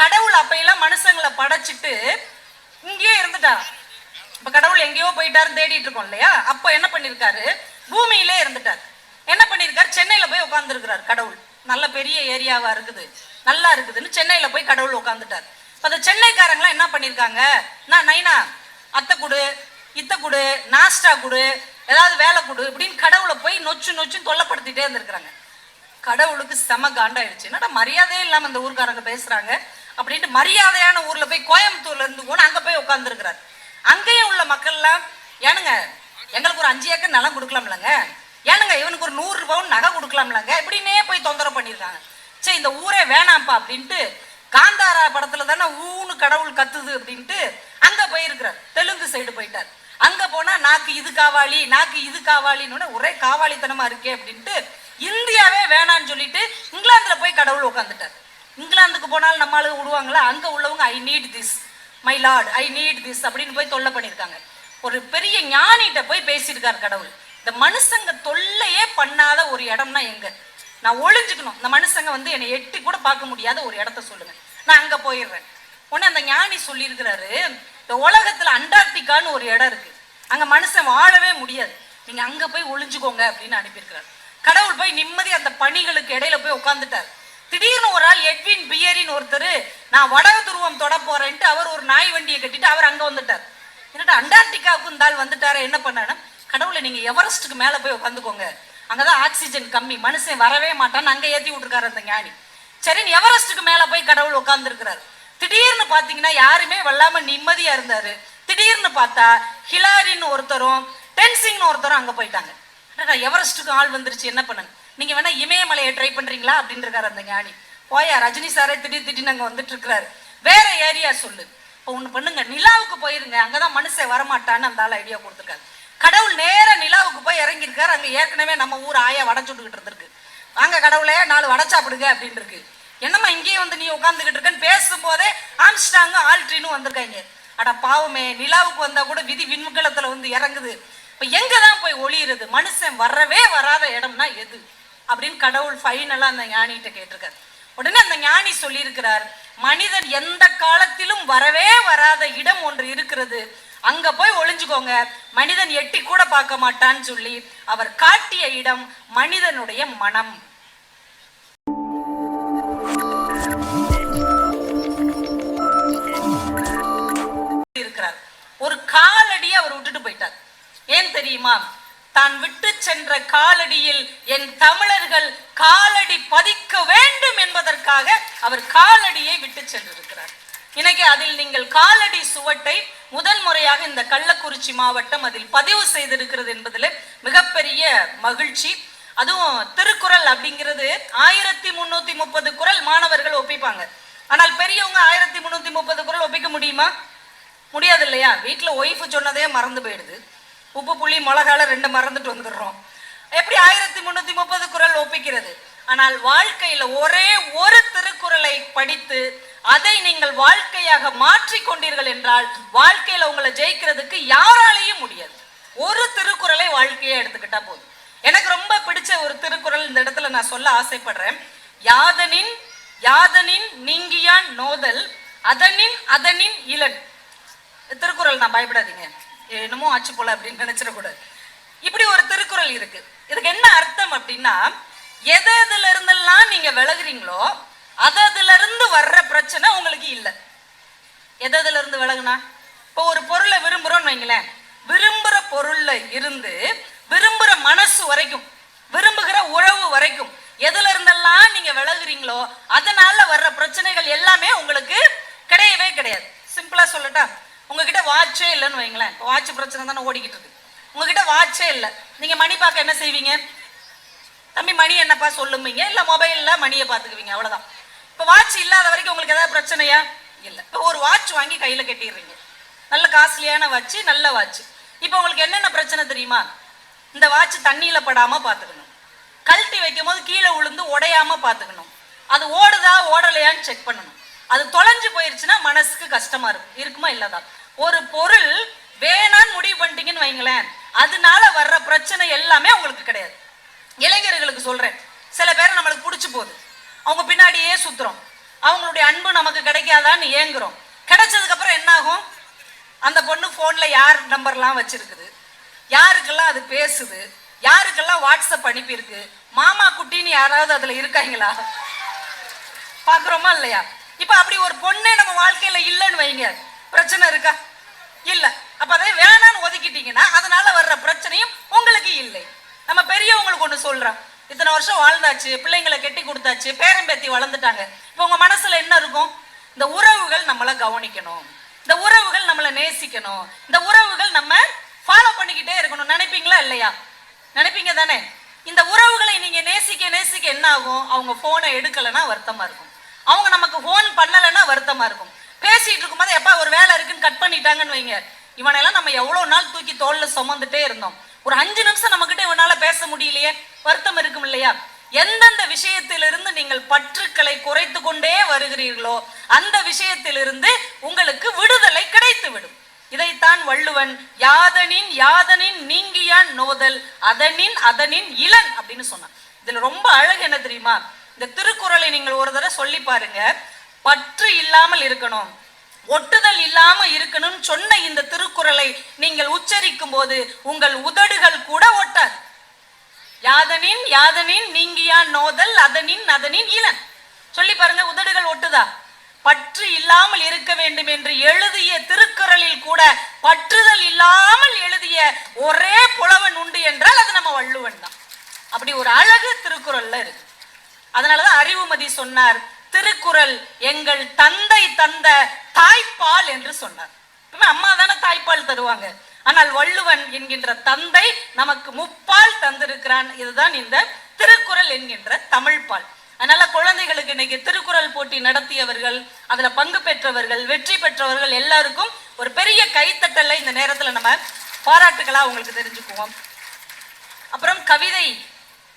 கடவுள் அப்பையெல்லாம் மனுஷங்களை படைச்சிட்டு இங்கேயே இருந்துட்டா. இப்ப கடவுள் எங்கேயோ போயிட்டாருன்னு தேடிட்டு இருக்கோம் இல்லையா? அப்போ என்ன பண்ணிருக்காரு? பூமியிலே இருந்துட்டார். என்ன பண்ணிருக்காரு? சென்னையில போய் உட்கார்ந்துருக்கிறார் கடவுள். நல்ல பெரிய ஏரியாவா இருக்குது. நல்லா இருக்குதுன்னு சென்னையில போய் கடவுள் உட்காந்துட்டார் இப்ப அந்த சென்னைக்காரங்களாம் என்ன பண்ணிருக்காங்க? நான் நைனா அத்தை குடு இத்தை குடு நாஸ்டா குடு ஏதாவது வேலை கொடு இப்படின்னு கடவுளை போய் நொச்சு நொச்சுன்னு தொல்லப்படுத்திட்டே இருந்திருக்கிறாங்க. கடவுளுக்கு செம காண்டாயிடுச்சு. என்னடா மரியாதையே இல்லாம இந்த ஊர்க்காரங்க பேசுறாங்க. அப்படின்ட்டு மரியாதையான ஊர்ல போய் கோயம்புத்தூர்ல இருந்து போன அங்க போய் உட்கார்ந்துருக்கிறார். அங்கேயும் உள்ள மக்கள்லாம் ஏனுங்க எங்களுக்கு ஒரு அஞ்சு ஏக்கர் நிலம் கொடுக்கலாம்லங்க. ஏனுங்க இவனுக்கு ஒரு நூறு பவுன் நகை கொடுக்கலாம்லங்க. இப்படின்னே போய் தொந்தரவு பண்ணியிருக்காங்க சரி இந்த ஊரே வேணாம்ப்பா அப்படின்ட்டு காந்தாரா படத்துல தானே ஊனு கடவுள் கத்துது அப்படின்ட்டு அங்க போயிருக்கிறார். தெலுங்கு சைடு போயிட்டார். அங்க போனா நாக்கு இது காவாலி நாக்கு இது காவாலின்னு ஒரே காவாளித்தனமா இருக்கே அப்படின்ட்டு இந்தியாவே வேணான்னு சொல்லிட்டு இங்கிலாந்துல போய் கடவுள் உட்காந்துட்டார் இங்கிலாந்துக்கு போனாலும் நம்ம ஆளுங்க விடுவாங்களா? அங்கே உள்ளவங்க I need this my lord I need this அப்படின்னு போய் தொல்லை பண்ணியிருக்காங்க. ஒரு பெரிய ஞானிகிட்ட போய் பேசியிருக்காரு கடவுள். இந்த மனுஷங்க தொல்லையே பண்ணாத ஒரு இடம்னா எங்க? நான் ஒளிஞ்சுக்கணும். இந்த மனுஷங்க வந்து என்னை எட்டி கூட பார்க்க முடியாத ஒரு இடத்த சொல்லுங்க. நான் அங்கே போயிடுறேன். உடனே அந்த ஞானி சொல்லியிருக்கிறாரு இந்த உலகத்தில் அண்டார்டிகான்னு ஒரு இடம் இருக்கு. அங்கே மனுஷன் வாழவே முடியாது. நீங்கள் அங்கே போய் ஒளிஞ்சுக்கோங்க அப்படின்னு அனுப்பியிருக்கிறார். கடவுள் போய் நிம்மதி அந்த பணிகளுக்கு இடையில போய் உட்காந்துட்டார் திடீர்னு ஒரு ஆள் எட்வின் பியரின் ஒருத்தர் நான் வடக துருவம் தொட போறேன்ட்டு அவர் ஒரு நாய் வண்டியை கட்டிட்டு அவர் அங்கே வந்துட்டார். என்னடா அண்டார்டிகாவுக்கு இந்த ஆள் வந்துட்டாரு என்ன பண்ணானா கடவுளை நீங்க எவரெஸ்ட்டுக்கு மேலே போய் உட்காந்துக்கோங்க அங்கதான் ஆக்சிஜன் கம்மி மனுஷன் வரவே மாட்டான்னு அங்கே ஏற்றி விட்டுருக்காரு அந்த ஞானி. சரின்னு எவரெஸ்ட்டுக்கு மேலே போய் கடவுள் உட்கார்ந்துருக்கிறாரு திடீர்னு பார்த்தீங்கன்னா யாருமே வெள்ளாம நிம்மதியா இருந்தாரு. திடீர்னு பார்த்தா ஹிலாரின்னு ஒருத்தரும் டென்சிங்னு ஒருத்தரும் அங்கே போயிட்டாங்க. எவரெஸ்ட்டுக்கு ஆள் வந்துருச்சு என்ன பண்ணுங்க? நீங்க வேணா இமயமலையை ட்ரை பண்றீங்களா அப்படின்னு இருக்காரு அந்த ஞானி. போயா ரஜினி சாரே திடீர் திடீர்னு அங்க வந்துட்டு இருக்கிறாரு வேற ஏரியா சொல்லு. இப்போ ஒண்ணு பண்ணுங்க நிலாவுக்கு போயிருங்க. அங்கதான் மனுஷன் வரமாட்டான்னு அந்த ஆள் ஐடியா கொடுத்துருக்காரு. கடவுள் நேர நிலாவுக்கு போய் இறங்கியிருக்காரு. அங்க ஏற்கனவே நம்ம ஊர் ஆயா வடை சுட்டுக்கிட்டு இருந்திருக்கு. வாங்க கடவுளே நாலு வடை சாப்பிடுங்க அப்படின்னு இருக்கு என்னம்மா இங்கேயே வந்து நீ உட்காந்துக்கிட்டு இருக்கன்னு பேசும்போதே ஆம்ஸ்டாங்கும் ஆல்ட்ரினும் வந்திருக்காங்க. அட பாவமே நிலாவுக்கு வந்தா கூட விதி விண்முகலத்துல வந்து இறங்குது. இப்ப எங்கே தான் போய் ஒளியிருது மனுஷன் வரவே வராத இடம்னா எது? அப்படின்னு கடவுள் ஃபைனலா அந்த ஞானிகிட்ட கேட்டிருக்காரு. உடனே அந்த ஞானி சொல்லியிருக்கிறார் மனிதன் எந்த காலத்திலும் வரவே வராத இடம் ஒன்று இருக்கிறது. அங்க போய் ஒளிஞ்சுக்கோங்க. மனிதன் எட்டி கூட பார்க்க மாட்டான்னு சொல்லி அவர் காட்டிய இடம் மனிதனுடைய மனம். இருக்கிறார். ஒரு காலடியை அவர் விட்டுட்டு போயிட்டார். ஏன் தெரியுமா? தான் விட்டு சென்ற காலடியில் என் தமிழர்கள் காலடி பதிக்க வேண்டும் என்பதற்காக அவர் காலடியை விட்டு சென்றிருக்கிறார். இன்னைக்கு அதில் நீங்கள் காலடி சுவட்டை முதல் முறையாக இந்த கள்ளக்குறிச்சி மாவட்டம் அதில் பதிவு செய்திருக்கிறது என்பதில் மிகப்பெரிய மகிழ்ச்சி. அதுவும் திருக்குறள் அப்படிங்கிறது ஆயிரத்தி முன்னூத்தி முப்பது குறள் மாணவர்கள் ஒப்பிப்பாங்க. ஆனால் பெரியவங்க ஆயிரத்தி முன்னூத்தி முப்பது குறள் ஒப்பிக்க முடியுமா? முடியாது இல்லையா வீட்டில் ஒய்ஃப் சொன்னதே மறந்து போயிடுது. உப்பு புளி மிளகால ரெண்டு மறந்துட்டு வந்துடுறோம். எப்படி ஆயிரத்தி முன்னூத்தி முப்பது குறள் ஒப்பிக்கிறது? ஆனால் வாழ்க்கையில ஒரே ஒரு திருக்குறளை படித்து அதை நீங்கள் வாழ்க்கையாக மாற்றி கொண்டீர்கள் என்றால் வாழ்க்கையில உங்களை ஜெயிக்கிறதுக்கு யாராலையும் முடியாது. ஒரு திருக்குறளை வாழ்க்கையை எடுத்துக்கிட்டா போதும். எனக்கு ரொம்ப பிடிச்ச ஒரு திருக்குறள் இந்த இடத்துல நான் சொல்ல ஆசைப்படுறேன். யாதனின் யாதனின் நீங்கியான் நோதல் அதனின் அதனின் இளன் திருக்குறள் நான் பயப்படாதீங்க. என்னமோ ஆச்சு போல அப்படின்னு நினைச்சிடக்கூடாது இப்படி ஒரு திருக்குறள் இருக்கு. இதுக்கு என்ன அர்த்தம் அப்படின்னா எது எதுல இருந்தெல்லாம் நீங்க விலகுறீங்களோ அது அதுல இருந்து வர்ற பிரச்சனை உங்களுக்கு இல்லை. எது எதுல இருந்து விலகுனா இப்போ ஒரு பொருளை விரும்புறோம்னு வைங்களேன். விரும்புற பொருள்ல இருந்து விரும்புற மனசு வரைக்கும் விரும்புகிற உழவு வரைக்கும் எதுல இருந்தெல்லாம் நீங்க விலகுறீங்களோ அதனால வர்ற பிரச்சனைகள் எல்லாமே உங்களுக்கு கிடையவே கிடையாது. சிம்பிளா சொல்லட்டா? உங்ககிட்ட வாட்சே இல்லைன்னு வைங்களேன். வாட்ச் பிரச்சனை தானே ஓடிக்கிட்டு இருக்கு. உங்ககிட்ட வாட்சே இல்லை. நீங்கள் மணி பார்க்க என்ன செய்வீங்க? தம்பி மணி என்னப்பா சொல்லுவீங்க இல்லை மொபைலில் மணியை பார்த்துக்குவீங்க அவ்வளோதான் இப்போ வாட்ச் இல்லாத வரைக்கும் உங்களுக்கு ஏதாவது பிரச்சனையா? இல்லை. இப்போ ஒரு வாட்ச் வாங்கி கையில் கட்டிடுறீங்க. நல்ல காஸ்ட்லியான வாட்ச் நல்ல வாட்ச் இப்போ உங்களுக்கு என்னென்ன பிரச்சனை தெரியுமா? இந்த வாட்ச் தண்ணியில் படாமல் பார்த்துக்கணும். கழட்டி வைக்கும் போது கீழே விழுந்து உடையாமல் பார்த்துக்கணும். அது ஓடுதா ஓடலையான்னு செக் பண்ணணும். அது தொலைஞ்சு போயிருச்சுன்னா மனசுக்கு கஷ்டமா இருக்கும். இருக்குமா இல்லாதா? ஒரு பொருள் வேணான்னு முடிவு பண்ணிட்டீங்கன்னு வைங்களேன் அதனால வர்ற பிரச்சனை எல்லாமே உங்களுக்கு கிடையாது. இளைஞர்களுக்கு சொல்றேன். சில பேரை நம்மளுக்கு பிடிச்சி போகுது. அவங்க பின்னாடியே சுத்துறோம். அவங்களுடைய அன்பு நமக்கு கிடைக்காதான்னு ஏங்குறோம். கிடைச்சதுக்கு அப்புறம் என்ன ஆகும் அந்த பொண்ணு போன்ல யார் நம்பர்லாம் வச்சிருக்குது? யாருக்கெல்லாம் அது பேசுது? யாருக்கெல்லாம் வாட்ஸ்அப் அனுப்பியிருக்கு? மாமா குட்டின்னு யாராவது அதுல இருக்காங்களா? பாக்குறோமா இல்லையா? இப்ப அப்படி ஒரு பொண்ணே நம்ம வாழ்க்கையில இல்லைன்னு வைங்க. பிரச்சனை இருக்கா? இல்ல. அப்ப அதை வேணான்னு ஒதுக்கிட்டீங்கன்னா அதனால வர்ற பிரச்சனையும் உங்களுக்கு இல்லை. நம்ம பெரியவங்களுக்கு ஒண்ணு சொல்றோம் இத்தனை வருஷம் வாழ்ந்தாச்சு பிள்ளைங்களை கெட்டி கொடுத்தாச்சு பேரம்பேத்தி வளர்ந்துட்டாங்க. இப்ப உங்க மனசுல என்ன இருக்கும்? இந்த உறவுகள் நம்மளை கவனிக்கணும். இந்த உறவுகள் நம்மளை நேசிக்கணும். இந்த உறவுகள் நம்ம ஃபாலோ பண்ணிக்கிட்டே இருக்கணும். நினைப்பீங்களா இல்லையா? நினைப்பீங்க தானே? இந்த உறவுகளை நீங்க நேசிக்க நேசிக்க என்ன ஆகும்? அவங்க போனை எடுக்கலைன்னா வருத்தமா இருக்கும். அவங்க நமக்கு ஃபோன் பண்ணலைன்னா வருத்தமா இருக்கும். பேசிட்டு இருக்கும்போது எப்பா ஒரு வேலை இருக்குன்னு கட் பண்ணிட்டாங்கன்னு வைங்க. இவனெல்லாம் நம்ம எவ்வளவு நாள் தூக்கி தோல்ல சுமந்துட்டே இருந்தோம். ஒரு அஞ்சு நிமிஷம் நம்ம கிட்ட இவனால பேச முடியலையே? வருத்தம் இருக்கும் இல்லையா? எந்தெந்த விஷயத்திலிருந்து நீங்கள் பற்றுக்களை குறைத்து கொண்டே வருகிறீர்களோ அந்த விஷயத்திலிருந்து உங்களுக்கு விடுதலை கிடைத்து விடும் இதைத்தான் வள்ளுவன் யாதனின் யாதனின் நீங்கியான் நோதல் அதனின் அதனின் இளன் அப்படின்னு சொன்னான். இதுல ரொம்ப அழகு என்ன தெரியுமா? இந்த திருக்குறளை நீங்கள் ஒரு தடவை சொல்லி பாருங்க. பற்று இல்லாமல் இருக்கணும். ஒட்டுதல் இல்லாம இருக்கணும்னு சொன்ன இந்த திருக்குறளை நீங்கள் உச்சரிக்கும் போது உங்கள் உதடுகள் கூட ஒட்டாது. யாதனின் யாதனின் நீங்கியா நோதல் அதனின் அதனின் இளன். சொல்லி பாருங்க உதடுகள் ஒட்டுதா? பற்று இல்லாமல் இருக்க வேண்டும் என்று எழுதிய திருக்குறளில் கூட பற்றுதல் இல்லாமல் எழுதிய ஒரே புலவன் உண்டு என்றால் அது நம்ம வள்ளுவன் தான். அப்படி ஒரு அழகு திருக்குறள்ல இருக்கு. அதனாலதான் அறிவுமதி சொன்னார். திருக்குறள் எங்கள் தந்தை தந்த தாய்ப்பால் என்று சொன்னார். அம்மா தானே தாய்ப்பால் தருவாங்க. ஆனால் வள்ளுவன் என்கின்ற தந்தை நமக்கு முப்பால் தந்திருக்கிறான். இதுதான் இந்த திருக்குறள் என்கின்ற தமிழ்பால் அதனால குழந்தைகளுக்கு இன்னைக்கு திருக்குறள் போட்டி நடத்தியவர்கள் அதுல பங்கு பெற்றவர்கள் வெற்றி பெற்றவர்கள் எல்லாருக்கும் ஒரு பெரிய கைத்தட்டலை இந்த நேரத்துல நம்ம பாராட்டுகளா உங்களுக்கு தெரிஞ்சுக்குவோம். அப்புறம் கவிதை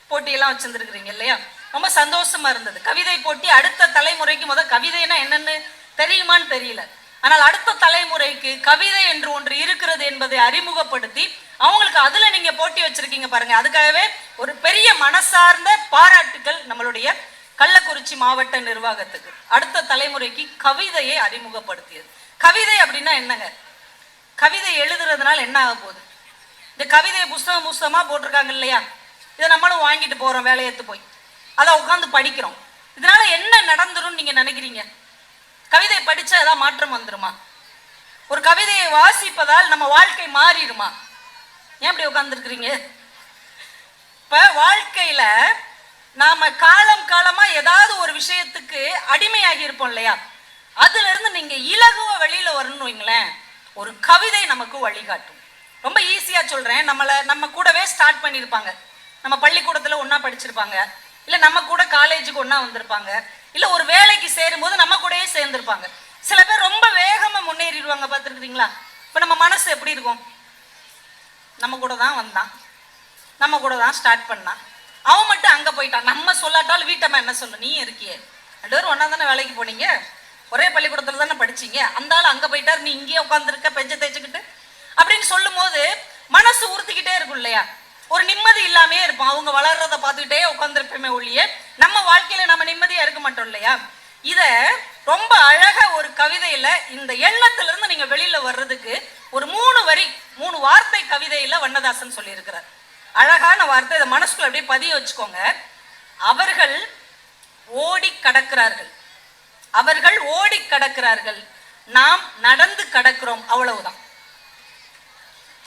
போட்டியெல்லாம் வச்சிருந்துருக்கிறீங்க இல்லையா? ரொம்ப சந்தோஷமா இருந்தது. கவிதை போட்டி அடுத்த தலைமுறைக்கு முத கவிதைனா என்னன்னு தெரியுமான்னு தெரியல. ஆனால் அடுத்த தலைமுறைக்கு கவிதை என்று ஒன்று இருக்கிறது என்பதை அறிமுகப்படுத்தி அவங்களுக்கு அதுல நீங்க போட்டி வச்சிருக்கீங்க பாருங்க. அதுக்காகவே ஒரு பெரிய மனசார்ந்த பாராட்டுகள் நம்மளுடைய கள்ளக்குறிச்சி மாவட்ட நிர்வாகத்துக்கு. அடுத்த தலைமுறைக்கு கவிதையை அறிமுகப்படுத்தியது. கவிதை அப்படின்னா என்னங்க? கவிதை எழுதுறதுனால என்ன ஆக போகுது? இந்த கவிதையை புஸ்தகம் புஸ்தகமா போட்டிருக்காங்க இல்லையா? இதை நம்மளும் வாங்கிட்டு போறோம் வேலையத்து போய். அதை உட்காந்து படிக்கிறோம். இதனால என்ன நடந்துரும் நீங்க நினைக்கிறீங்க? கவிதை படிச்சா ஏதாவது மாற்றம் வந்துருமா? ஒரு கவிதையை வாசிப்பதால் நம்ம வாழ்க்கை மாறிடுமா? ஏன் இப்படி உட்காந்துருக்கிறீங்க இப்ப வாழ்க்கையில நாம காலம் காலமா ஏதாவது ஒரு விஷயத்துக்கு அடிமையாகி இருப்போம் இல்லையா? அதுல இருந்து நீங்க இலகுவ வெளியில வரணும்னு வைங்களேன் ஒரு கவிதை நமக்கு வழிகாட்டும். ரொம்ப ஈஸியா சொல்றேன். நம்மள நம்ம கூடவே ஸ்டார்ட் பண்ணியிருப்பாங்க. நம்ம பள்ளிக்கூடத்துல ஒன்னா படிச்சிருப்பாங்க. இல்லை நம்ம கூட காலேஜுக்கு ஒன்றா வந்திருப்பாங்க. இல்லை ஒரு வேலைக்கு சேரும் போது நம்ம கூடயே சேர்ந்துருப்பாங்க. சில பேர் ரொம்ப வேகமாக முன்னேறிடுவாங்க பார்த்துருக்குறீங்களா? இப்போ நம்ம மனசு எப்படி இருக்கும்? நம்ம கூட தான் வந்தான். நம்ம கூட தான் ஸ்டார்ட் பண்ணான். அவன் மட்டும் அங்கே போயிட்டான். நம்ம சொல்லாட்டாலும் வீட்டம்மா என்ன சொல்லு நீ இருக்கியே. ரெண்டு பேரும் ஒன்றா தானே வேலைக்கு போனீங்க? ஒரே பள்ளிக்கூடத்தில் தானே படிச்சீங்க. அந்த ஆள் அங்கே போயிட்டாரு நீ இங்கேயே உட்காந்துருக்க பெஞ்ச தேய்ச்சிக்கிட்டு? அப்படின்னு சொல்லும் போது மனசு உறுத்திக்கிட்டே இருக்கும் இல்லையா? ஒரு நிம்மதி இல்லாமே இருப்போம். அவங்க வளர்றத பார்த்துக்கிட்டே உட்காந்துருப்போமே ஒழிய நம்ம வாழ்க்கையில நம்ம நிம்மதியா இருக்க மாட்டோம் இல்லையா? இத ரொம்ப அழகா ஒரு கவிதையில இந்த எண்ணத்துல இருந்து நீங்க வெளியில வர்றதுக்கு ஒரு மூணு வரி மூணு வார்த்தை கவிதையில வண்ணதாசன் சொல்லியிருக்கிறார். அழகான வார்த்தை. இதை மனசுக்குள்ள அப்படியே பதிய வச்சுக்கோங்க. அவர்கள் ஓடி கடக்கிறார்கள். அவர்கள் ஓடி கடக்கிறார்கள். நாம் நடந்து கடக்கிறோம். அவ்வளவுதான்.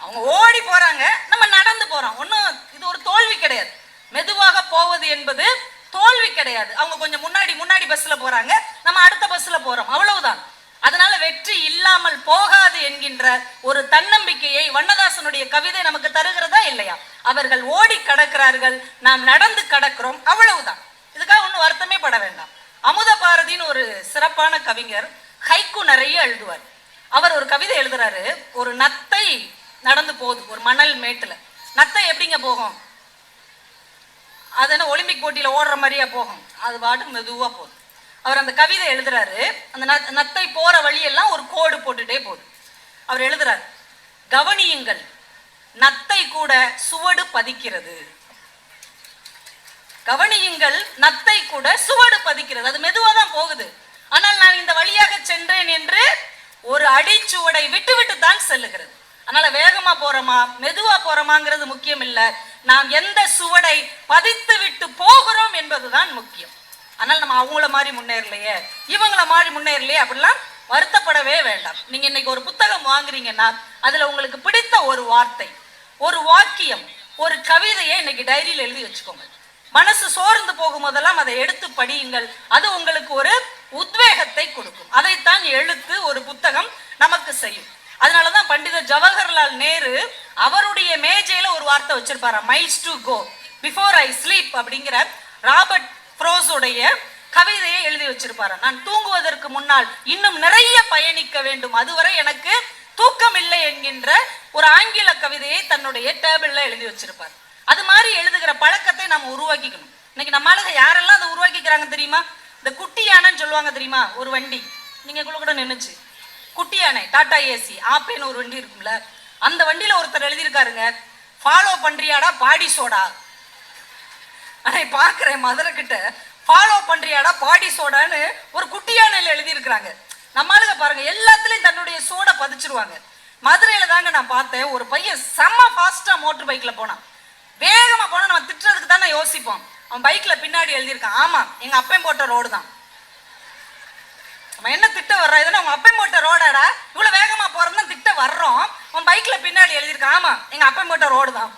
அவங்க ஓடி போறாங்க. நம்ம நடந்து போறோம். ஒன்றும் இது ஒரு தோல்வி கிடையாது. மெதுவாக போவது என்பது தோல்வி கிடையாது. அவங்க கொஞ்சம் முன்னாடி முன்னாடி பஸ்ல போறாங்க. நம்ம அடுத்த பஸ்ல போறோம். அவ்வளவுதான். அதனால வெற்றி இல்லாமல் போகாது என்கின்ற ஒரு தன்னம்பிக்கையை வண்ணதாசனுடைய கவிதை நமக்கு தருகிறதா இல்லையா? அவர்கள் ஓடி கடக்கிறார்கள். நாம் நடந்து கடக்கிறோம். அவ்வளவுதான். இதுக்காக ஒன்றும் வருத்தமே பட வேண்டாம். அமுத பாரதின்னு ஒரு சிறப்பான கவிஞர் ஹைக்கு நிறைய எழுதுவார். அவர் ஒரு கவிதை எழுதுறாரு. ஒரு நத்தை நடந்து போகுது ஒரு மணல் மேட்டில். நத்தை எப்படிங்க போகும்? அது என்ன ஒலிம்பிக் போட்டியில் ஓடுற மாதிரியே போகும்? அது பாட்டு மெதுவாக போகுது. அவர் அந்த கவிதை எழுதுறாரு. அந்த நத்- நத்தை போகிற வழியெல்லாம் ஒரு கோடு போட்டுட்டே போகுது. அவர் எழுதுறாரு கவனியுங்கள் நத்தை கூட சுவடு பதிக்கிறது. கவனியுங்கள் நத்தை கூட சுவடு பதிக்கிறது. அது மெதுவாக தான் போகுது. ஆனால் நான் இந்த வழியாக சென்றேன் என்று ஒரு அடிச்சுவடை விட்டு விட்டு தான் செல்லுகிறது. அதனால வேகமா போறோமா? மெதுவா போறோமாங்கிறது முக்கியம் இல்ல நாம் எந்த சுவடை பதித்து விட்டு போகிறோம் என்பதுதான் முக்கியம். அதனால நம்ம அவங்கள மாதிரி முன்னேறலையே இவங்கள மாதிரி முன்னேறலையே அப்படிலாம் வருத்தப்படவே வேண்டாம். நீங்க இன்னைக்கு ஒரு புத்தகம் வாங்குறீங்கன்னா அதுல உங்களுக்கு பிடித்த ஒரு வார்த்தை ஒரு வாக்கியம் ஒரு கவிதையை இன்னைக்கு டைரியில் எழுதி வச்சுக்கோங்க. மனசு சோர்ந்து போகும்போதெல்லாம் அதை எடுத்து படியுங்கள். அது உங்களுக்கு ஒரு உத்வேகத்தை கொடுக்கும். அதைத்தான் எழுத்து ஒரு புத்தகம் நமக்கு செய்யும். அதனாலதான் பண்டிதர் ஜவஹர்லால் நேரு அவருடைய மேஜையில ஒரு வார்த்தை வச்சிருப்பாரு miles to go before I sleep அப்படிங்கிற ராபர்ட் ஃப்ரோஸுடைய கவிதையை எழுதி வச்சிருப்பாரு நான் தூங்குவதற்கு முன்னால் இன்னும் நிறைய பயணிக்க வேண்டும். அதுவரை எனக்கு தூக்கம் இல்லை என்கின்ற ஒரு ஆங்கில கவிதையை தன்னுடைய டேபிள்ல எழுதி வச்சிருப்பார். அது மாதிரி எழுதுகிற பழக்கத்தை நாம் உருவாக்கிக்கணும். இன்னைக்கு நம்ம யாரெல்லாம் அதை உருவாக்கிக்கிறாங்க தெரியுமா? இந்த குட்டி யானைன்னு சொல்லுவாங்க தெரியுமா? ஒரு வண்டி. நீங்க கூட கூட நின்றுச்சு குட்டி யானை டாடா ஏசி ஆப்பேன்னு ஒரு வண்டி இருக்கும்ல அந்த வண்டியில ஒருத்தர் எழுதியிருக்காருங்க ஃபாலோ பண்றியாடா பாடி சோடா அதை பார்க்குறேன் மதுரை கிட்ட ஃபாலோ பண்றியாடா பாடி சோடான்னு ஒரு குட்டியானையில எழுதி இருக்கிறாங்க பாருங்க எல்லாத்துலயும் தன்னுடைய சோடை பதிச்சிருவாங்க. மதுரையில் தாங்க நான் பார்த்தேன் ஒரு பையன் செம்ம ஃபாஸ்ட்டாக மோட்டர் பைக்ல போனான். வேகமா போனால் நம்ம திட்டுறதுக்கு தானே யோசிப்போம். அவன் பைக்கில் பின்னாடி எழுதியிருக்கான் ஆமா எங்கள் அப்பையும் போட்ட ரோடு தான். அவன் என்ன திட்ட வர்றா இதுன்னா உங்க அப்பன் போட்ட ரோடாடா. இவ்வளவு வேகமா போறதுன்னு திட்ட வர்றோம். உன் பைக்ல பின்னாடி எழுதியிருக்கான் ஆமா எங்க அப்பன் போட்ட ரோடு தான்.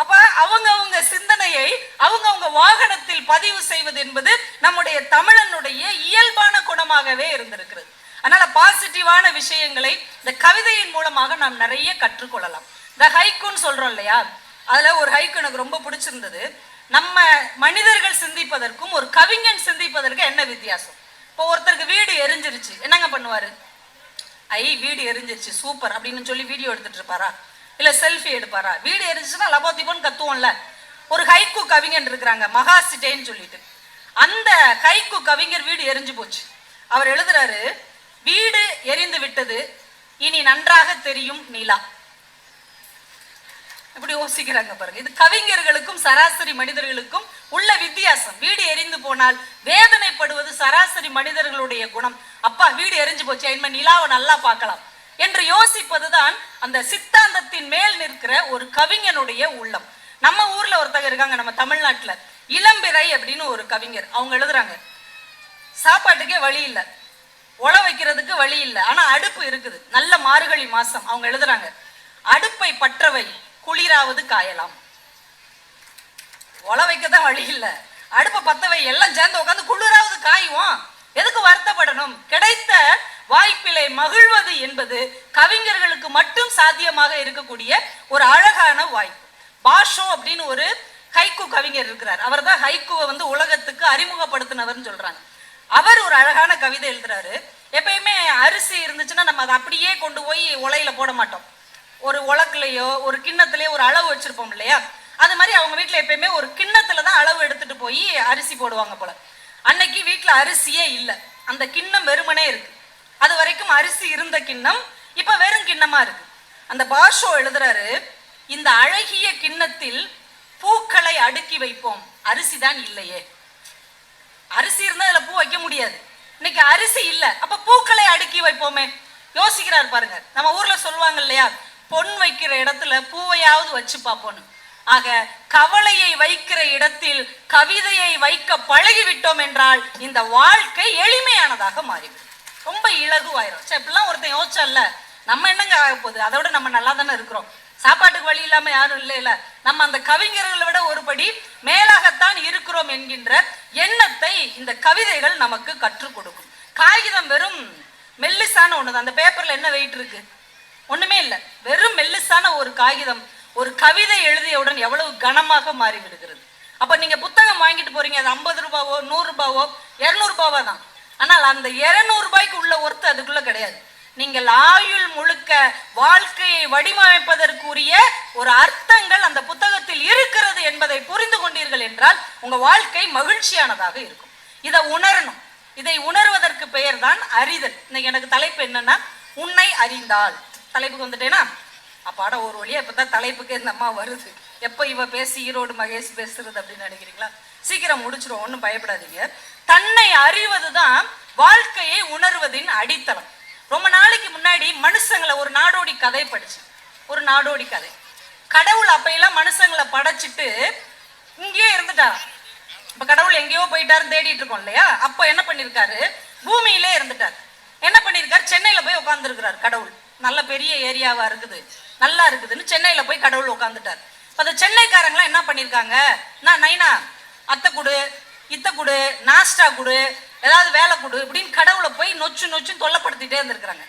அப்ப அவங்க அவங்க சிந்தனையை அவங்க அவங்க வாகனத்தில் பதிவு செய்வது என்பது நம்முடைய தமிழனுடைய இயல்பான குணமாகவே இருந்திருக்கிறது. அதனால பாசிட்டிவான விஷயங்களை இந்த கவிதையின் மூலமாக நாம் நிறைய கற்றுக்கொள்ளலாம். இந்த ஹைக்குன்னு சொல்றோம் இல்லையா? அதுல ஒரு ஹைக்கு எனக்கு ரொம்ப பிடிச்சிருந்தது. நம்ம மனிதர்கள் சிந்திப்பதற்கும் ஒரு கவிஞன் சிந்திப்பதற்கும் என்ன வித்தியாசம்? இப்போ ஒருத்தருக்கு வீடு எரிஞ்சிருச்சு. என்னங்க பண்ணுவார்? ஐ வீடு எரிஞ்சிருச்சு. சூப்பர். அப்படின்னு சொல்லி வீடியோ எடுத்துட்டு இருப்பாரா? இல்லை செல்ஃபி எடுப்பாரா? வீடு எரிஞ்சிச்சுன்னா லபோதிபோன்னு கத்துவோம்ல. ஒரு ஹைக்கு கவிஞன் இருக்கிறாங்க. மகாசிட்டேன்னு சொல்லிட்டு. அந்த ஹைக்கு கவிஞர் வீடு எரிஞ்சு போச்சு. அவர் எழுதுறாரு வீடு எரிந்து விட்டது. இனி நன்றாக தெரியும் நிலா. இப்படி யோசிக்கிறாங்க பாருங்க. இது கவிஞர்களுக்கும் சராசரி மனிதர்களுக்கும் உள்ள வித்தியாசம். வீடு எரிந்து போனால் வேதனைப்படுவது சராசரி மனிதர்களுடைய குணம். அப்பா வீடு எரிஞ்சு போச்சு இனிமே நிலாவை நல்லா பார்க்கலாம். என்று யோசிப்பதுதான் அந்த சித்தாந்தத்தின் மேல் நிற்கிற ஒரு கவிஞனுடைய உள்ளம். நம்ம ஊர்ல ஒருத்தங்க இருக்காங்க நம்ம தமிழ்நாட்டுல. இளம்பிறை அப்படின்னு ஒரு கவிஞர். அவங்க எழுதுறாங்க சாப்பாட்டுக்கே வழி இல்லை. உழ வைக்கிறதுக்கு வழி இல்லை. ஆனா அடுப்பு இருக்குது. நல்ல மார்கழி மாசம். அவங்க எழுதுறாங்க அடுப்பை பற்றவை குளிராவது காயலாம். உழ வைக்க தான் வழி இல்ல. அடுப்பை பத்தவை எல்லாம் சேர்ந்து உட்காந்து குளிராவது காயுவோம். எதுக்கு வருத்தப்படணும்? கிடைத்த வாய்ப்பிலை மகிழ்வது என்பது கவிஞர்களுக்கு மட்டும் சாத்தியமாக இருக்கக்கூடிய ஒரு அழகான வாய்ப்பு. பாஷோ அப்படின்னு ஒரு ஹைக்கு கவிஞர் இருக்கிறார். அவர் தான் ஹைக்குவை வந்து உலகத்துக்கு அறிமுகப்படுத்தினவர்னு சொல்றாங்க. அவர் ஒரு அழகான கவிதை எழுதுறாரு. எப்பயுமே அரிசி இருந்துச்சுன்னா நம்ம அதை அப்படியே கொண்டு போய் உலையில போட மாட்டோம். ஒரு உலக்குலையோ ஒரு கிண்ணத்துலயோ ஒரு அளவு வச்சிருப்போம் இல்லையா? அது மாதிரி அவங்க வீட்டுல எப்பயுமே ஒரு கிண்ணத்துல தான் அளவு எடுத்துட்டு போய் அரிசி போடுவாங்க போல. அன்னைக்கு வீட்டுல அரிசியே இல்லை. அந்த கிண்ணம் வெறுமனே இருக்கு. அது வரைக்கும் அரிசி இருந்த கிண்ணம் இப்ப வெறும் கிண்ணமா இருக்கு. அந்த பாஷோ எழுதுறாரு இந்த அழகிய கிண்ணத்தில் பூக்களை அடுக்கி வைப்போம். அரிசி தான் இல்லையே. அரிசி இருந்தா அதுல பூ வைக்க முடியாது. இன்னைக்கு அரிசி இல்ல. அப்ப பூக்களை அடுக்கி வைப்போமே. யோசிக்கிறார் பாருங்க. நம்ம ஊர்ல சொல்லுவாங்க இல்லையா? பொன் வைக்கிற இடத்துல பூவையாவது வச்சு பார்ப்போம் ஆக கவலையை வைக்கிற இடத்தில் கவிதையை வைக்க பழகிவிட்டோம் என்றால் இந்த வாழ்க்கை எளிமையானதாக மாறிவிடும். ரொம்ப இலகுவாயிரும். சரி இப்படிலாம் ஒருத்தன் யோசிச்சல்ல நம்ம என்னங்க ஆக போகுது? அதோட நம்ம நல்லா தானே இருக்கிறோம். சாப்பாட்டுக்கு வழி இல்லாம யாரும் இல்லை இல்ல நம்ம அந்த கவிஞர்களை விட ஒருபடி மேலாகத்தான் இருக்கிறோம் என்கின்ற எண்ணத்தை இந்த கவிதைகள் நமக்கு கற்றுக் கொடுக்கும். காகிதம் வெறும் மெல்லிசான ஒண்ணுதான். அந்த பேப்பர்ல என்ன வெயிட் இருக்கு? ஒண்ணுமே இல்லை. வெறும் மெல்லிசான ஒரு காகிதம் ஒரு கவிதை எழுதியவுடன் எவ்வளவு கனமாக மாறி விடுகிறது அப்ப நீங்க புத்தகம் வாங்கிட்டு போறீங்க அது ஐம்பது ரூபாவோ நூறு ரூபாவோ இருநூறு ரூபாவோ தான். ஆனால் அந்த இருநூறு ரூபாய்க்கு உள்ள ஒர்த்து அதுக்குள்ள கிடையாது. நீங்கள் ஆயுள் முழுக்க வாழ்க்கையை வடிவமைப்பதற்குரிய ஒரு அர்த்தங்கள் அந்த புத்தகத்தில் இருக்கிறது என்பதை புரிந்து கொண்டீர்கள் என்றால் உங்க வாழ்க்கை மகிழ்ச்சியானதாக இருக்கும். இதை உணரணும். இதை உணர்வதற்கு பெயர் தான் அறிதல். இன்னைக்கு எனக்கு தலைப்பு என்னன்னா உன்னை அறிந்தால். தலைப்புக்கு வந்துட்டேனா? அப்பாட ஒரு வழியா இப்பதான் தலைப்புக்கு இந்த அம்மா வருது. எப்ப இவ பேசி ஈரோடு மகேஷ் பேசுறது அப்படின்னு நினைக்கிறீங்களா? சீக்கிரம் முடிச்சிடும் ஒன்றும் பயப்படாதீங்க. தன்னை அறிவதுதான் வாழ்க்கையை உணர்வதின் அடித்தளம். ரொம்ப நாளைக்கு முன்னாடி மனுஷங்களை ஒரு நாடோடி கதை படிச்சேன். ஒரு நாடோடி கதை. கடவுள் அப்பையெல்லாம் மனுஷங்களை படைச்சிட்டு இங்கேயே இருந்துட்டார் இப்ப கடவுள் எங்கேயோ போயிட்டாருன்னு தேடிட்டு இருக்கோம் இல்லையா? அப்போ என்ன பண்ணிருக்காரு? பூமியிலே இருந்துட்டார். என்ன பண்ணிருக்காரு? சென்னையில போய் உட்கார்ந்துருக்கிறார் கடவுள். நல்ல பெரிய ஏரியாவா இருக்குது. நல்லா இருக்குதுன்னு சென்னையில போய் கடவுள் உட்காந்துட்டார் இப்போ அந்த சென்னைக்காரங்களாம் என்ன பண்ணியிருக்காங்க நான் நைனா அத்தை குடு இத்த கொடு நாஸ்டா குடு ஏதாவது வேலை கொடு இப்படின்னு கடவுளை போய் நொச்சு நொச்சு தொல்லப்படுத்திட்டே இருந்திருக்கிறாங்க.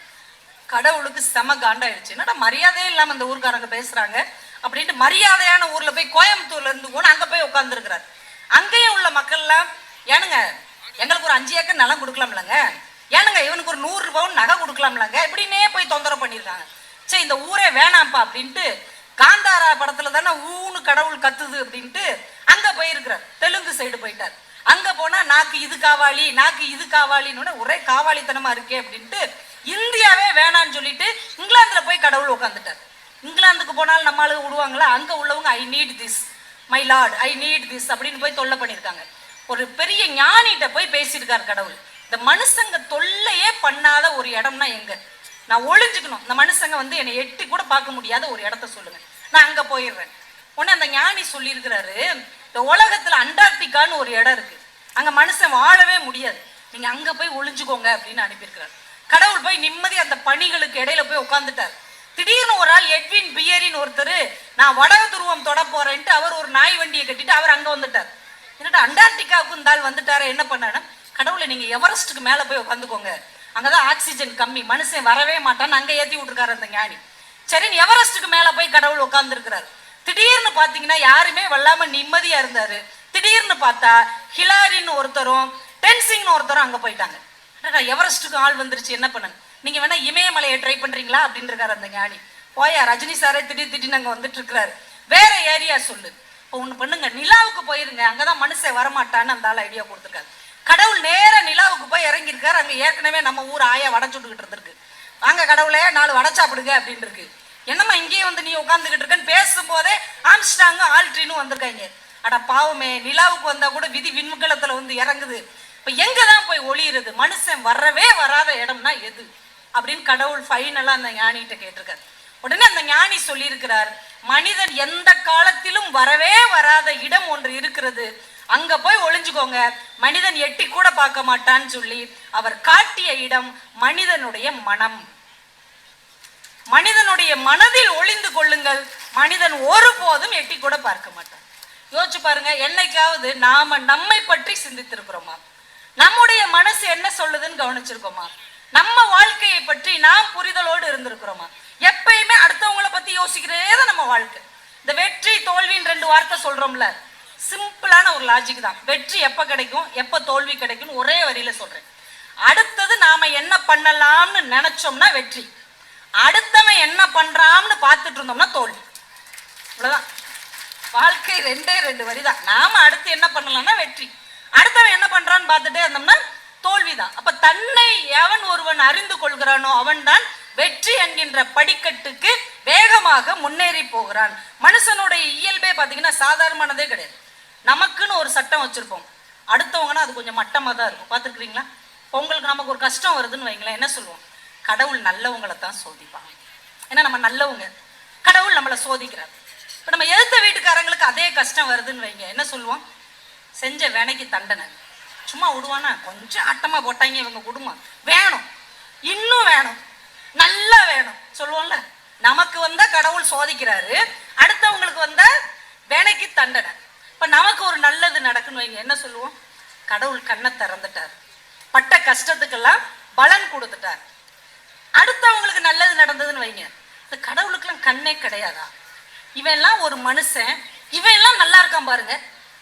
கடவுளுக்கு செம காண்டாயிடுச்சு என்னடா மரியாதையே இல்லாம இந்த ஊர்க்காரங்க பேசுறாங்க? அப்படின்ட்டு மரியாதையான ஊர்ல போய் கோயம்புத்தூர்ல இருந்து கூட அங்க போய் உட்காந்துருக்கிறார் அங்கேயும் உள்ள மக்கள்லாம் ஏனுங்க எங்களுக்கு ஒரு அஞ்சு ஏக்கர் நிலம் கொடுக்கலாம்லங்க? ஏனுங்க இவனுக்கு ஒரு நூறு பவுன் நகை கொடுக்கலாம்லங்க. இப்படின்னே போய் தொந்தரவு பண்ணியிருக்காங்க சரி இந்த ஊரே வேணாம்ப்பா அப்படின்ட்டு காந்தாரா படத்துல தானே ஊனு கடவுள் கத்துது அப்படின்ட்டு அங்க போயிருக்கிறார். தெலுங்கு சைடு போயிட்டார். அங்க போனா நாக்கு இது காவாலி நாக்கு இது காவாளின்னு ஒரே காவாளித்தனமா இருக்கே அப்படின்ட்டு இந்தியாவே வேணான்னு சொல்லிட்டு இங்கிலாந்துல போய் கடவுள் உட்காந்துட்டார் இங்கிலாந்துக்கு போனாலும் நம்ம ஆளுங்க விடுவாங்களா? அங்க உள்ளவங்க I need this my lord I need this அப்படின்னு போய் தொல்லை பண்ணியிருக்காங்க. ஒரு பெரிய ஞானிகிட்ட போய் பேசியிருக்கார் கடவுள். இந்த மனுஷங்க தொல்லையே பண்ணாத ஒரு இடம்னா எங்க? நான் ஒளிஞ்சுக்கணும். இந்த மனுஷங்க வந்து என்னை எட்டி கூட பார்க்க முடியாத ஒரு இடத்த சொல்லுங்க. நான் அங்க போயிடுறேன். உடனே அந்த ஞானி சொல்லியிருக்கிறாரு இந்த உலகத்துல அண்டார்டிகான்னு ஒரு இடம் இருக்கு. அங்க மனுஷன் வாழவே முடியாது. நீங்க அங்க போய் ஒளிஞ்சுக்கோங்க அப்படின்னு அனுப்பியிருக்கிறார். கடவுள் போய் நிம்மதி அந்த பணிகளுக்கு இடையில போய் உட்காந்துட்டார் திடீர்னு ஒரு ஆள் எட்வின் பியரின் ஒருத்தர் நான் வட துருவம் தொட போறேன்ட்டு அவர் ஒரு நாய் வண்டியை கட்டிட்டு அவர் அங்க வந்துட்டார். என்னடா அண்டார்டிகாவுக்கு இந்த ஆள் வந்துட்டாரு என்ன பண்ணானா கடவுளை நீங்க எவரெஸ்ட்டுக்கு மேல போய் உட்காந்துக்கோங்க அங்கதான் ஆக்சிஜன் கம்மி. மனுஷன் வரவே மாட்டான்னு அங்க ஏத்தி விட்டுருக்காரு அந்த ஞானி. சரின்னு எவரெஸ்ட்டுக்கு மேல போய் கடவுள் உட்கார்ந்துருக்கிறார் திடீர்னு பாத்தீங்கன்னா யாருமே வல்லாம நிம்மதியா இருந்தாரு. திடீர்னு பார்த்தா ஹிலாரின்னு ஒருத்தரும் டென்சிங்னு ஒருத்தரும் அங்க போயிட்டாங்க. எவரெஸ்டுக்கு எவரெஸ்ட்டுக்கு ஆள் வந்துருச்சு? என்ன பண்ணுங்க நீங்க வேணா இமயமலையை ட்ரை பண்றீங்களா? அப்படின்னு இருக்காரு அந்த ஞானி. போயா ரஜினி சாரே திடீர் திடீர்னு அங்க வந்துட்டு இருக்கிறாரு வேற ஏரியா சொல்லு. இப்போ ஒண்ணு பண்ணுங்க. நிலாவுக்கு போயிருங்க. அங்கதான் மனுஷன் வரமாட்டான்னு அந்த ஆள் ஐடியா கொடுத்துருக்காரு. கடவுள் நேர நிலாவுக்கு போய் இறங்கியிருக்காரு. அங்க ஏற்கனவே நம்ம ஊர் ஆயா வடை சுட்டுக்கிட்டு இருந்திருக்கு. வாங்க கடவுளே நாலு வடை சாப்பிடுங்க அப்படின்னு இருக்கு. என்னம்மா இங்கேயே வந்து நீ உட்காந்துக்கிட்டு இருக்கன்னு பேசும்போதே ஆம்ஸ்டாங்கும் ஆல்ட்ரினும் வந்திருக்காங்க. அட பாவமே நிலாவுக்கு வந்தா கூட விதி விண்முகலத்தில் வந்து இறங்குது. இப்ப எங்கே தான் போய் ஒளியிருது மனுஷன் வரவே வராத இடம்னா எது? அப்படின்னு கடவுள் ஃபைனலா அந்த ஞானிகிட்ட கேட்டிருக்காரு. உடனே அந்த ஞானி சொல்லியிருக்கிறார் மனிதன் எந்த காலத்திலும் வரவே வராத இடம் ஒன்று இருக்கிறது. அங்க போய் ஒளிஞ்சுக்கோங்க. மனிதன் எட்டி கூட பார்க்க மாட்டான்னு சொல்லி அவர் காட்டிய இடம் மனிதனுடைய மனம். மனிதனுடைய மனதில் ஒளிந்து கொள்ளுங்கள். மனிதன் ஒருபோதும் எட்டி கூட பார்க்க மாட்டான். யோசிச்சு பாருங்க என்னைக்காவது நாம நம்மை பற்றி சிந்தித்திருக்கிறோமா? நம்முடைய மனசு என்ன சொல்லுதுன்னு கவனிச்சிருக்கோமா? நம்ம வாழ்க்கையை பற்றி நாம் புரிதலோடு இருந்திருக்கிறோமா? எப்பயுமே அடுத்தவங்கள பத்தி யோசிக்கிறதே தான் நம்ம வாழ்க்கை. இந்த வெற்றி தோல்வின்னு ரெண்டு வார்த்தை சொல்றோம்ல. சிம்பிளான ஒரு லாஜிக் தான். வெற்றி எப்போ கிடைக்கும் எப்போ தோல்வி கிடைக்கும்னு ஒரே வரியில சொல்கிறேன் அடுத்தது நாம் என்ன பண்ணலாம்னு நினச்சோம்னா வெற்றி. அடுத்தவன் என்ன பண்ணுறான்னு பார்த்துட்டு இருந்தோம்னா தோல்வி. இவ்வளோதான் வாழ்க்கை ரெண்டே ரெண்டு வரி தான் நாம் அடுத்து என்ன பண்ணலாம்னா வெற்றி. அடுத்தவன் என்ன பண்ணுறான்னு பார்த்துட்டே இருந்தோம்னா தோல்விதான். அப்போ தன்னை எவன் ஒருவன் அறிந்து கொள்கிறானோ அவன்தான் வெற்றி என்கின்ற படிக்கட்டுக்கு வேகமாக முன்னேறி போகிறான். மனுஷனுடைய இயல்பே பார்த்தீங்கன்னா சாதாரணமானதே கிடையாது. நமக்குன்னு ஒரு சட்டம் வச்சுருப்போம். அடுத்தவங்கன்னா அது கொஞ்சம் மட்டமாக தான் இருக்கும். பார்த்துருக்குறீங்களா? உங்களுக்கு நமக்கு ஒரு கஷ்டம் வருதுன்னு வைங்களேன். என்ன சொல்லுவோம்? கடவுள் நல்லவங்களை தான் சோதிப்பாங்க. ஏன்னா நம்ம நல்லவங்க. கடவுள் நம்மளை சோதிக்கிறார். இப்போ நம்ம எதிர்த்த வீட்டுக்காரங்களுக்கு அதே கஷ்டம் வருதுன்னு வைங்க. என்ன சொல்லுவோம்? செஞ்ச வேலைக்கு தண்டனை. சும்மா விடுவானா? கொஞ்சம் ஆட்டமாக போட்டாங்க இவங்க குடும்பம். வேணும். இன்னும் வேணும். நல்லா வேணும். சொல்லுவோம்ல? நமக்கு வந்தா கடவுள் சோதிக்கிறாரு. அடுத்தவங்களுக்கு வந்தா வேலைக்கு தண்டனை. இப்போ நமக்கு ஒரு நல்லது நடக்குன்னு வைங்க. என்ன சொல்லுவோம்? கடவுள் கண்ணை திறந்துட்டார். பட்ட கஷ்டத்துக்கெல்லாம் பலன் கொடுத்துட்டார். அடுத்தவங்களுக்கு நல்லது நடந்ததுன்னு வைங்க. இந்த கடவுளுக்கெல்லாம் கண்ணே கிடையாதா? இவெல்லாம் ஒரு மனுஷன். இவன் எல்லாம் நல்லா இருக்கான் பாருங்க.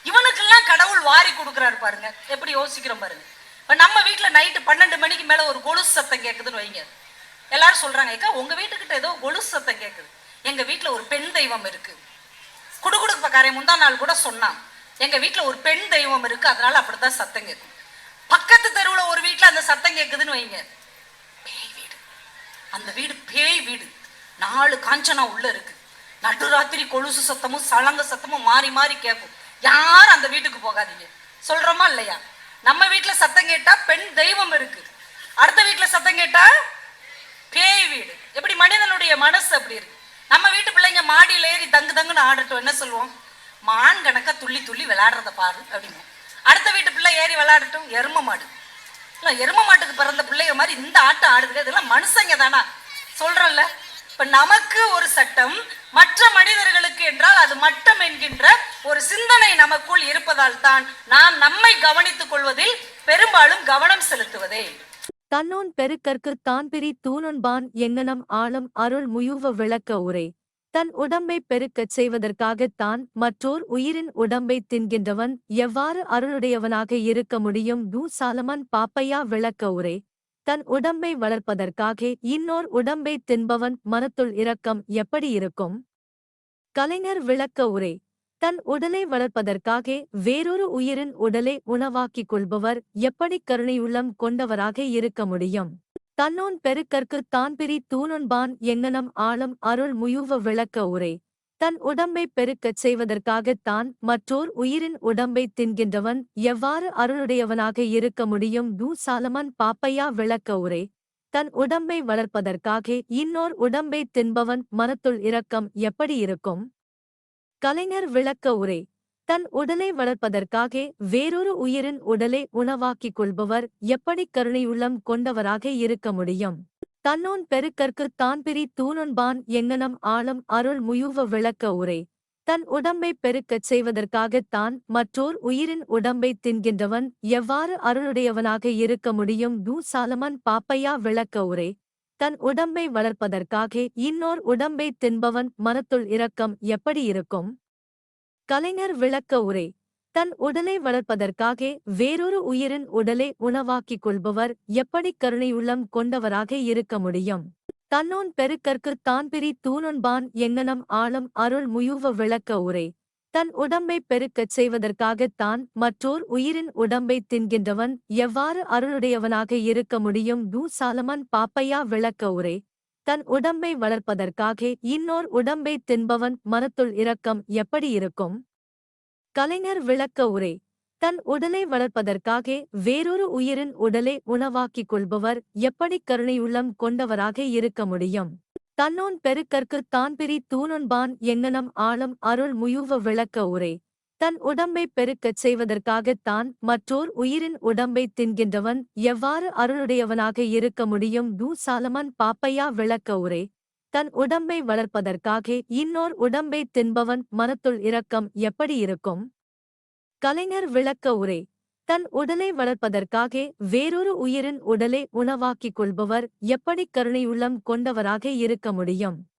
இவனுக்கெல்லாம் கடவுள் வாரி கொடுக்குறாரு பாருங்க. எப்படி யோசிக்கிறோம் பாருங்க. இப்போ நம்ம வீட்டில் நைட்டு பன்னெண்டு மணிக்கு மேலே ஒரு கொலுசு சத்தம் கேட்குதுன்னு வைங்க. எல்லாரும் சொல்கிறாங்க ஏக்கா உங்கள் வீட்டுக்கிட்ட ஏதோ கொலுசு சத்தம் கேட்குது எங்கள் வீட்டில் ஒரு பெண் தெய்வம் இருக்குது குடுகுடுப்பக்காரன் முந்தா நாள் கூட சொன்னான். எங்க வீட்டில் ஒரு பெண் தெய்வம் இருக்கு அதனால அப்படித்தான் சத்தம் கேட்கும். பக்கத்து தெருவில் ஒரு வீட்டில் அந்த சத்தம் கேட்குதுன்னு வைங்க. பேய் வீடு. அந்த வீடு பேய் வீடு. நாலு காஞ்சனா உள்ள இருக்கு. நடுராத்திரி கொலுசு சத்தமும் சலங்க சத்தமும் மாறி மாறி கேட்கும். யாரும் அந்த வீட்டுக்கு போகாதீங்க. சொல்றோமா இல்லையா? நம்ம வீட்டில் சத்தம் கேட்டா பெண் தெய்வம் இருக்கு. அடுத்த வீட்டில் சத்தம் கேட்டா பேய் வீடு. எப்படி மனிதனுடைய மனசு அப்படி இருக்கு. நம்ம வீட்டு பிள்ளைங்க மாடியில் ஏறி தங்கு தங்குன்னு ஆடட்டும் என்ன சொல்லுவோம்? மான் கணக்கா துள்ளி துள்ளி விளையாடுறத பாரு அப்படின்னு. அடுத்த வீட்டு பிள்ளை ஏறி விளையாடட்டும் எரும மாடு. இல்லை எரும மாட்டுக்கு பிறந்த பிள்ளைங்க மாதிரி இந்த ஆட்டம் ஆடுது இதெல்லாம் மனுஷங்க தானா? சொல்றோம்ல இப்போ நமக்கு ஒரு சட்டம் மற்ற மனிதர்களுக்கு என்றால் அது மட்டம் என்கின்ற ஒரு சிந்தனை நமக்குள் இருப்பதால் தான் நாம் நம்மை கவனித்துக் கொள்வதில் பெரும்பாலும் கவனம் செலுத்துவதே. தன்னோன் பெருக்கற்கு தான்பிரி தூணுன்பான் எங்கனம் ஆழம் அருள் முயுவ விளக்க உரை. தன் உடம்பை பெருக்கச் செய்வதற்காகத் தான் மற்றோர் உயிரின் உடம்பை தின்கின்றவன் எவ்வாறு அருளுடையவனாக இருக்க முடியும் நூ சாலமன் பாப்பையா விளக்க உரை. தன் உடம்பை வளர்ப்பதற்காக இன்னோர் உடம்பை தின்பவன் மனத்துள் இரக்கம் எப்படி இருக்கும்? கலைஞர் விளக்க உரை. தன் உடலை வளர்ப்பதற்காக வேறொரு உயிரின் உடலை உணவாக்கிக் கொள்பவர் எப்படி கருணையுள்ளம் கொண்டவராக இருக்க முடியும்? தன்னோன் பெருக்கற்கு தான்பிரி தூணுன்பான் எங்கனம் ஆழம் அருள் முயுவ விளக்க உரை. தன் உடம்பை பெருக்கச் செய்வதற்காகத் தான் மற்றோர் உயிரின் உடம்பை தின்கின்றவன் எவ்வாறு அருளுடையவனாக இருக்க முடியும்? டு சாலமன் பாப்பையா விளக்க உரை. தன் உடம்பை வளர்ப்பதற்காக இன்னோர் உடம்பை தின்பவன் மனத்துள் இரக்கம் எப்படி இருக்கும்? கலைஞர் விளக்க உரை. தன் உடலை வளர்ப்பதற்காக வேறொரு உயிரின் உடலை உணவாக்கிக் கொள்பவர் எப்படி கருணையுள்ளம் கொண்டவராக இருக்க முடியும்? தன்னோன் பெருக்கற்கு தான்பிரி தூணுன்பான் எங்கனம் ஆழம் அருள் முயுவ விளக்க உரை. தன் உடம்பை பெருக்கச் செய்வதற்காகத் தான் மற்றோர் உயிரின் உடம்பை தின்கின்றவன் எவ்வாறு அருளுடையவனாக இருக்க முடியும்? டு சாலமன் பாப்பையா விளக்க உரை. தன் உடம்பை வளர்ப்பதற்காக இன்னோர் உடம்பை தின்பவன் மனத்துள் இரக்கம் எப்படி இருக்கும்? கலைஞர் விளக்க உரை. தன் உடலை வளர்ப்பதற்காக வேறொரு உயிரின் உடலை உணவாக்கிக் கொள்பவர் எப்படி கருணையுள்ளம் கொண்டவராக இருக்க முடியும்? தன்னோன் பெருக்கற்கு தான்பிரி தூணுன்பான் எங்கனம் ஆழம் அருள் முயுவ விளக்க உரை. தன் உடம்பை பெருக்கச் செய்வதற்காகத் தான் மற்றோர் உயிரின் உடம்பை தின்கின்றவன் எவ்வாறு அருளுடையவனாக இருக்க முடியும்? டு சாலமன் பாப்பையா விளக்க உரை. தன் உடம்பை வளர்ப்பதற்காக இன்னோர் உடம்பை தின்பவன் மனத்துள் இரக்கம் எப்படி இருக்கும்? கலைஞர் விளக்க உரை. தன் உடலை வளர்ப்பதற்காக வேறொரு உயிரின் உடலை உணவாக்கிக் கொள்பவர் எப்படி கருணையுள்ளம் கொண்டவராக இருக்க முடியும்? தன்னோன் பெருக்கற்கு தான்பிரி தூணுன்பான் எங்கனம் ஆழம் அருள் முயுவ விளக்க உரை. தன் உடம்பை பெருக்கச் செய்வதற்காகத் தான் மற்றோர் உயிரின் உடம்பை தின்கின்றவன் எவ்வாறு அருளுடையவனாக இருக்க முடியும்? டு சாலமன் பாப்பையா விளக்க உரை. தன் உடம்பை வளர்ப்பதற்காக இன்னோர் உடம்பை தின்பவன் மனத்துள் இரக்கம் எப்படி இருக்கும்? கலைஞர் விளக்க உரை. தன் உடலை வளர்ப்பதற்காக வேறொரு உயிரின் உடலை உணவாக்கிக் கொள்பவர் எப்படி கருணையுள்ளம் கொண்டவராக இருக்க முடியும்?